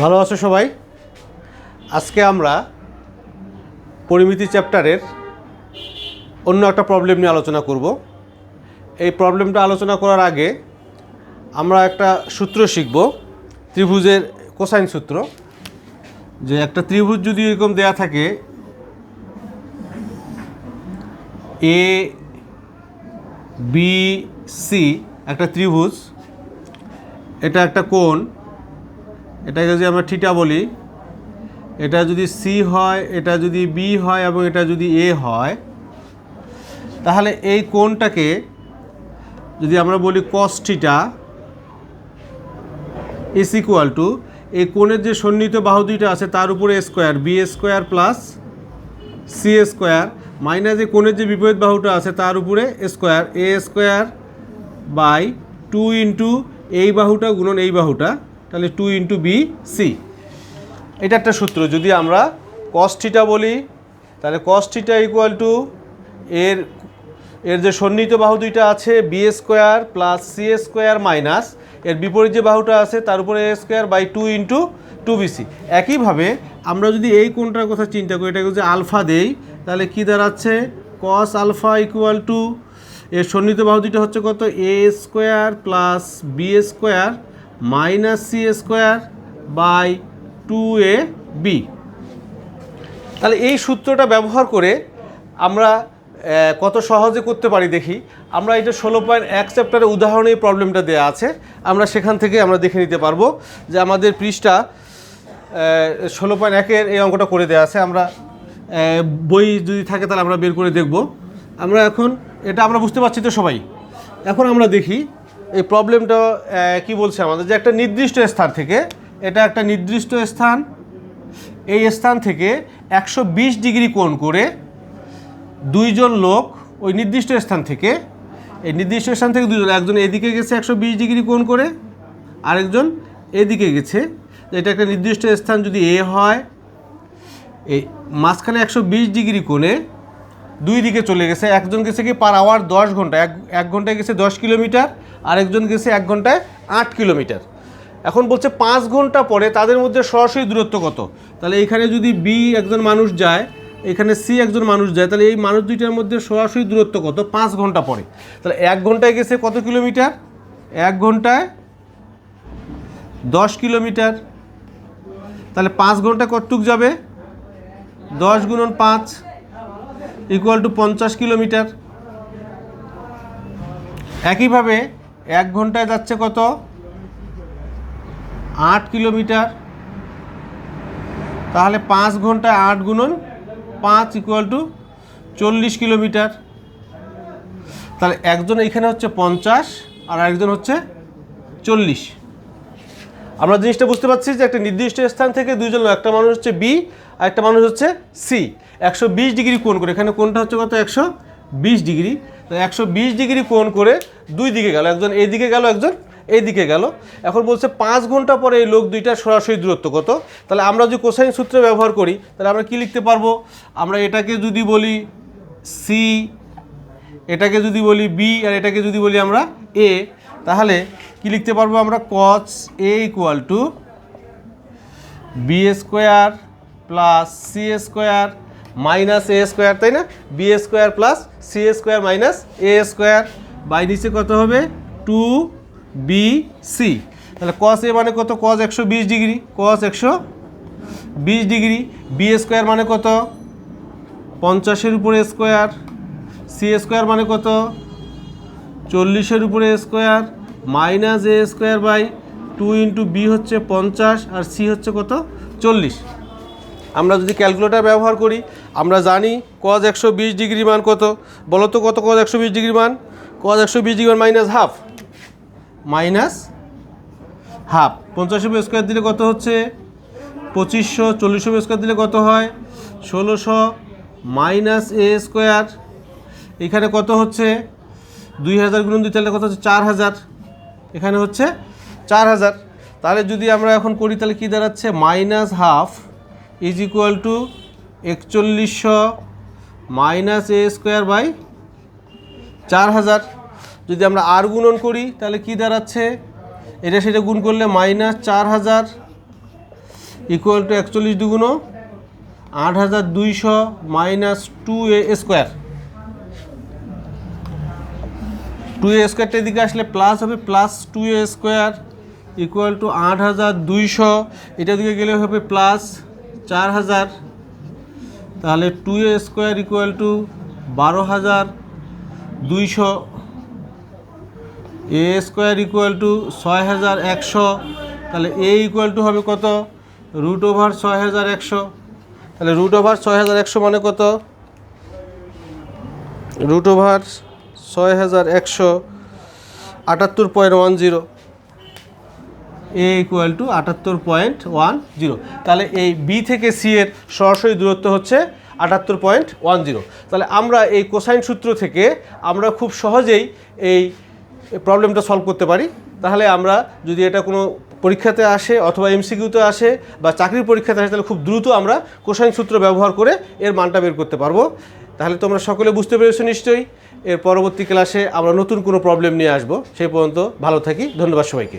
ভালো আছো সবাই? আজকে আমরা পরিমিতি চ্যাপ্টারের অন্য একটা প্রবলেম নিয়ে আলোচনা করব। এই প্রবলেমটা আলোচনা করার আগে আমরা একটা সূত্র শিখব, ত্রিভুজের কোসাইন সূত্র। যে একটা ত্রিভুজ যদি এরকম দেয়া থাকে এ বি সি একটা ত্রিভুজ, এটা একটা কোণ এটাকে যদি আমরা থিটা বলি, এটা যদি সি হয়, এটা যদি বি হয় এবং এটা যদি এ হয়, তাহলে এই কোণটাকে যদি আমরা বলি cos theta is equal to এই কোণের যে সন্নিহিত বাহু দুইটা আছে, তার উপরে square B square plus C square minus এই কোণের যে বিপরীত বাহুটা আছে, তার উপরে square A square by two into এই বাহুটা গুণন এই বাহুটা। তাহলে টু ইন্টু বি সি এটা একটা সূত্র, যদি আমরা কস থিটা বলি, তাহলে কস থিটা ইকুয়াল টু এর এর যে সন্নিহিত বাহু দুইটা আছে B A square plus C A square minus এর বিপরীত যে বাহুটা আছে, তার উপরে A square by two into two BC একইভাবে আমরা যদি এই কোনটার কথা চিন্তা করি, এটাকে যদি আলফা দেই, তাহলে কি দাঁড়াচ্ছে? কস আলফা ইকুয়াল টু এর সন্নিহিত বাহু দুইটা হচ্ছে কত? A square plus B square minus C square by two A B তাহলে এই সূত্রটা ব্যবহার করে আমরা কত সহজে করতে পারি দেখি। আমরা এটা ষোলো পয়েন্ট এক চ্যাপ্টারের উদাহরণে এই প্রবলেমটা দেওয়া আছে। আমরা সেখান থেকে আমরা দেখে নিতে পারব যে আমাদের পৃষ্ঠা ষোলো পয়েন্ট একের এই অঙ্কটা করে দেওয়া আছে। আমরা বই যদি থাকে তাহলে আমরা বের করে দেখব। আমরা এখন, এটা আমরা বুঝতে পারছি তো সবাই? এখন আমরা দেখি এই প্রবলেমটা কি বলছে আমাদের? যে একটা নির্দিষ্ট স্থান থেকে, এটা একটা নির্দিষ্ট স্থান, এই স্থান থেকে একশো বিশ ডিগ্রি কোণ করে দুইজন লোক ওই নির্দিষ্ট স্থান থেকে, এই নির্দিষ্ট স্থান থেকে দুজন একজন এদিকে গেছে একশো বিশ ডিগ্রি কোণ করে, আরেকজন এদিকে গেছে। এটা একটা নির্দিষ্ট স্থান যদি এ হয়, এই মাঝখানে একশো বিশ ডিগ্রি কোণে দুই দিকে চলে গেছে, একজন গেছে কি পার আওয়ার দশ ঘণ্টা, এক এক ঘন্টায় গেছে দশ কিলোমিটার আরেকজন গেছে এক ঘন্টায় আট কিলোমিটার। এখন বলছে পাঁচ ঘণ্টা পরে তাদের মধ্যে সরাসরি দূরত্ব কত? তাহলে এখানে যদি বি একজন মানুষ যায়, এখানে সি একজন মানুষ যায়, তাহলে এই মানুষ দুইটার মধ্যে সরাসরি দূরত্ব কত? পাঁচ ঘণ্টা পরে। তাহলে এক ঘন্টায় গেছে কত কিলোমিটার? এক ঘন্টায় দশ কিলোমিটার। তাহলে পাঁচ ঘণ্টা কতটুক যাবে? দশ গুণন পাঁচ ইকুয়াল টু পঞ্চাশ কিলোমিটার। একইভাবে এক ঘন্টায় যাচ্ছে কত? আট কিলোমিটার। তাহলে পাঁচ ঘন্টায় আট গুণন পাঁচ ইকুয়াল টু চল্লিশ কিলোমিটার। তাহলে একজন এখানে হচ্ছে পঞ্চাশ, আর একজন হচ্ছে চল্লিশ। আমরা জিনিসটা বুঝতে পারছি যে একটা নির্দিষ্ট স্থান থেকে দুজন একটা মানুষ হচ্ছে বি আর একটা মানুষ হচ্ছে সি একশো বিশ ডিগ্রি কোণ করে, এখানে কোনটা হচ্ছে কত? একশো বিশ ডিগ্রি একশো বিশ ডিগ্রি কোণ করে দুই দিকে গেল, একজন এদিকে গেল, একজন এইদিকে গেল। এখন বলছে পাঁচ ঘণ্টা পরে এই লোক দুইটা সরাসরি দূরত্ব কত? তাহলে আমরা যদি কোসাইন সূত্র ব্যবহার করি, তাহলে আমরা কি লিখতে পারব? আমরা এটাকে যদি বলি সি এটাকে যদি বলি বি আর এটাকে যদি বলি আমরা এ তাহলে কি লিখতে পারব আমরা? Cos A equal to B square plus C square minus A square, তাই না? B square plus C square minus A square. By নিচে কত হবে? Two B C. তাহলে কস এ মানে কত? কস একশো বিশ ডিগ্রি। কস একশো বিশ ডিগ্রি। বি স্কোয়ার মানে কত? পঞ্চাশের উপরে স্কোয়ার। সি স্কোয়ার মানে কত? চল্লিশের উপরে square. Minus A square by two into B হচ্ছে পঞ্চাশ আর সি হচ্ছে কত? চল্লিশ। আমরা যদি ক্যালকুলেটার ব্যবহার করি, আমরা জানি কজ একশো বিশ ডিগ্রি মান কত। বলো তো কত কজ একশো বিশ ডিগ্রি মান? কজ একশো বিশ ডিগ্রি মান মাইনাস হাফ মাইনাস হাফ পঞ্চাশ উপর স্কোয়ার দিলে কত হচ্ছে? পঁচিশশো, চল্লিশ উপর স্কোয়ার দিলে কত হয়? ষোলোশো মাইনাস এ স্কোয়ার এখানে কত হচ্ছে? দুই হাজার গুণ দুই, তাহলে কত হচ্ছে? চার হাজার। এখানে হচ্ছে চার হাজার। তাহলে যদি আমরা এখন করি, তাহলে কী দাঁড়াচ্ছে? Minus half is equal to একচল্লিশশো minus A square by চার হাজার যদি আমরা আর গুণন করি, তাহলে কি দাঁড়াচ্ছে? এটা সেটা গুণ করলে মাইনাস চার হাজার ইকুয়াল টু একচল্লিশ দুগুণ আট হাজার দুইশো minus two A square two A স্কোয়ারটা এদিকে আসলে প্লাস হবে plus two A square equal to আট হাজার দুইশো। এটা দিকে গেলে হবে প্লাস চার হাজার, তাহলে two A square equal to বারো হাজার, দুইশো এ স্কোয়ার ইকুয়াল টু ছয় হাজার, একশো, তাহলে এ ইকুয়াল টু হবে কত? রুট ওভার ছয় হাজার, একশো। তাহলে রুট ওভার ছয় হাজার, একশো মানে কত? রুট ওভার ছয় হাজার, একশো, আটাত্তর point one zero A equal to আটাত্তর পয়েন্ট ওয়ান জিরো তাহলে এই বি থেকে সি এর সরাসরি দূরত্ব হচ্ছে আটাত্তর পয়েন্ট ওয়ান জিরো তাহলে আমরা এই কোসাইন সূত্র থেকে আমরা খুব সহজেই এই প্রবলেমটা সলভ করতে পারি। তাহলে আমরা যদি এটা কোনো পরীক্ষাতে আসে অথবা এমসিকিউতে আসে বা চাকরির পরীক্ষাতে আসে, তাহলে খুব দ্রুত আমরা কোসাইন সূত্র ব্যবহার করে এর মানটা বের করতে পারব। তাহলে তোমরা সকলে বুঝতে পেরেছ নিশ্চয়ই। এর পরবর্তী ক্লাসে আমরা নতুন কোনো প্রবলেম নিয়ে আসব। সেই পর্যন্ত ভালো থাকি। ধন্যবাদ সবাইকে।